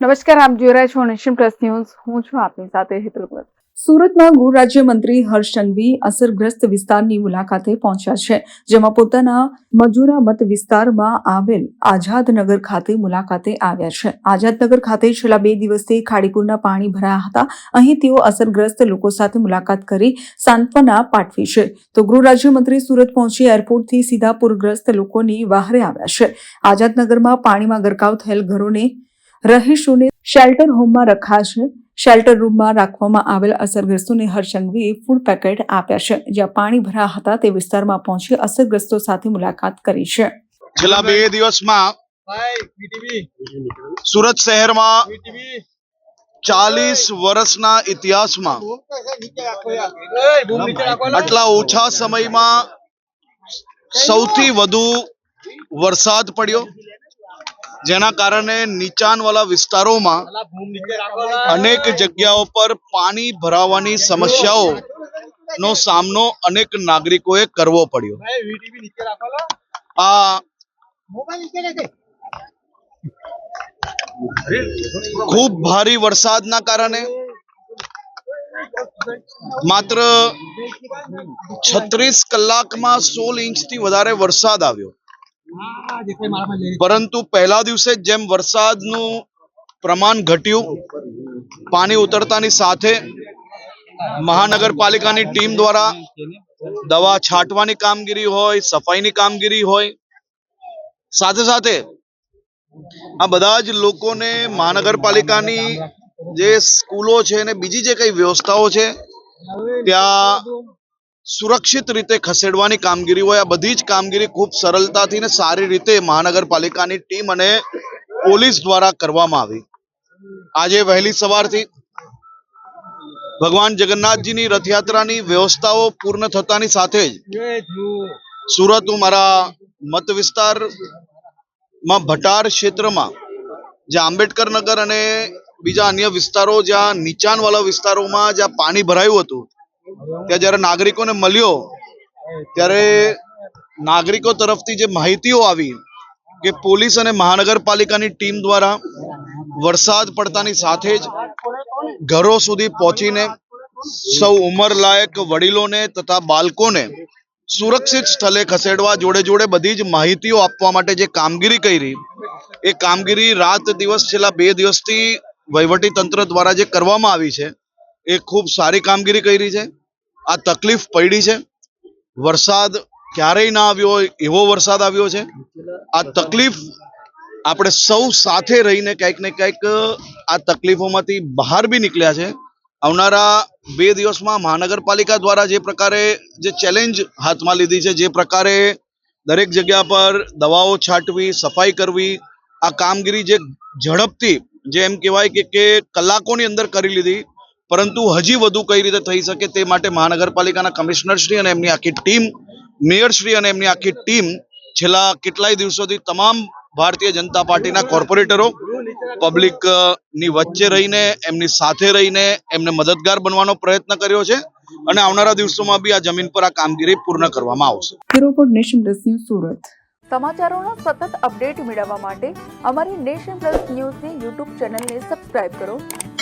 નમસ્કાર, આપ જોઈ રહ્યા છો નેશન પ્લસ ન્યૂઝ. હું છું આપની સાથે હેતલ સુરતમાં ગૃહ રાજ્યમંત્રી હર્ષ સંઘવી અસરગ્રસ્ત વિસ્તારની મુલાકાતે પહોંચ્યા છે, જેમાં પોતાના મજૂરા મત વિસ્તારમાં આવેલ આઝાદનગર ખાતે મુલાકાતે આવ્યા છે. આઝાદનગર ખાતે છેલ્લા બે દિવસથી ખાડીપુરના પાણી ભરાયા હતા. અહીં તેઓ અસરગ્રસ્ત લોકો સાથે મુલાકાત કરી સાંત્વના પાઠવી છે. તો ગૃહ રાજ્યમંત્રી સુરત પહોંચી એરપોર્ટથી સીધા પૂરગ્રસ્ત લોકોની વહારે આવ્યા છે. આઝાદનગરમાં પાણીમાં ગરકાવ થયેલ ઘરોને રહીશોને શેલ્ટર હોમમાં રખાશે. શેલ્ટર રૂમમાં રાખવામાં આવેલ અસરગ્રસ્તોને હર્ષંઘવીએ ફૂડ પેકેટ આપ્યા છે. જ્યાં પાણી ભરા હતા તે વિસ્તારમાં પહોંચી અસરગ્રસ્તો સાથે મુલાકાત કરી છે. છેલ્લા બે દિવસમાં સુરત શહેરમાં ચાલીસ વર્ષના ઇતિહાસમાં આટલા ઓછા સમયમાં સૌથી વધુ વરસાદ પડ્યો. જેના કારણે નીચાણવાળા વિસ્તારોમાં અનેક જગ્યાઓ પર પાણી ભરાવાની સમસ્યાઓ નો સામનો અનેક નાગરિકોએ કરવો પડ્યો. આ ખૂબ ભારે વરસાદના કારણે માત્ર છત્રીસ કલાકમાં સોળ ઇંચથી વધારે વરસાદ આવ્યો. પરંતુ પહેલા દિવસે જેમ વરસાદનું પ્રમાણ ઘટ્યું, પાણી ઉતરતાની સાથે મહાનગરપાલિકાની ટીમ દ્વારા દવા છાંટવાની કામગીરી હોય, સફાઈની કામગીરી હોય, સાથે સાથે આ બધા જ લોકોને મહાનગરપાલિકાની જે સ્કૂલો છે અને બીજી જે કઈ વ્યવસ્થાઓ છે, ત્યાં સુરક્ષિત રીતે ખસેડવાની કામગીરી હોય, આ બધી જ કામગીરી ખૂબ સરળતાથી ને સારી રીતે મહાનગરપાલિકાની ટીમ અને પોલીસ દ્વારા કરવામાં આવી. આજે વહેલી સવારથી ભગવાન જગન્નાથજીની રથયાત્રાની વ્યવસ્થાઓ પૂર્ણ થતાની સાથે જ સુરત હું મારા મત વિસ્તારમાં ભટાર ક્ષેત્રમાં, જ્યાં આંબેડકર નગર અને બીજા અન્ય વિસ્તારો, જ્યાં નીચાણવાળા વિસ્તારોમાં જ્યાં પાણી ભરાયું હતું ત્યાં જ્યારે નાગરિકોને મળ્યો, ત્યારે નાગરિકો તરફથી જે માહિતીઓ આવી કે પોલીસ અને મહાનગરપાલિકાની ટીમ દ્વારા વરસાદ પડતાની સાથે જ ઘરો સુધી પહોંચીને સૌ ઉંમરલાયક વડીલોને તથા બાળકોને સુરક્ષિત સ્થળે ખસેડવા જોડે જોડે બધી જ માહિતીઓ આપવા માટે જે કામગીરી કરી, એ કામગીરી રાત દિવસ છેલ્લા બે દિવસથી વહીવટી તંત્ર દ્વારા જે કરવામાં આવી છે, એ ખૂબ સારી કામગીરી કરી છે. આ તકલીફ પડી છે. વરસાદ ક્યારેય ના આવ્યો હોય, એવો વરસાદ આવ્યો છે. આ તકલીફ આપણે સૌ સાથે રહીને કંઈક ને કંઈક આ તકલીફોમાંથી બહાર બી નીકળ્યા છે. આવનારા બે દિવસમાં મહાનગરપાલિકા દ્વારા જે પ્રકારે જે ચેલેન્જ હાથમાં લીધી છે, જે પ્રકારે દરેક જગ્યા પર દવાઓ છાંટવી, સફાઈ કરવી, આ કામગીરી જે ઝડપથી, જે એમ કહેવાય કે કલાકોની અંદર કરી લીધી પરંતુ હજી વધુ કઈ રીતે થઈ શકે તે માટે મહાનગરપાલિકાના કમિશનરશ્રી અને એમની આખી ટીમ મેયરશ્રી અને એમની આખી ટીમ છેલ્લા કેટલાય દિવસોથી તમામ ભારતીય જનતા પાર્ટીના કોર્પોરેટરો પબ્લિકની વચ્ચે રહીને એમની સાથે રહીને એમને મદદગાર બનવાનો પ્રયત્ન કર્યો છે અને આવનારા દિવસોમાં બી આ જમીન પર આ કામગીરી પૂર્ણ કરવામાં આવશે. Report nation plus news Surat. સમાચારોનો સતત અપડેટ મેળવવા માટે અમારી નેશન પ્લસ ન્યૂઝની યુટ્યુબ ચેનલને સબસ્ક્રાઇબ કરો.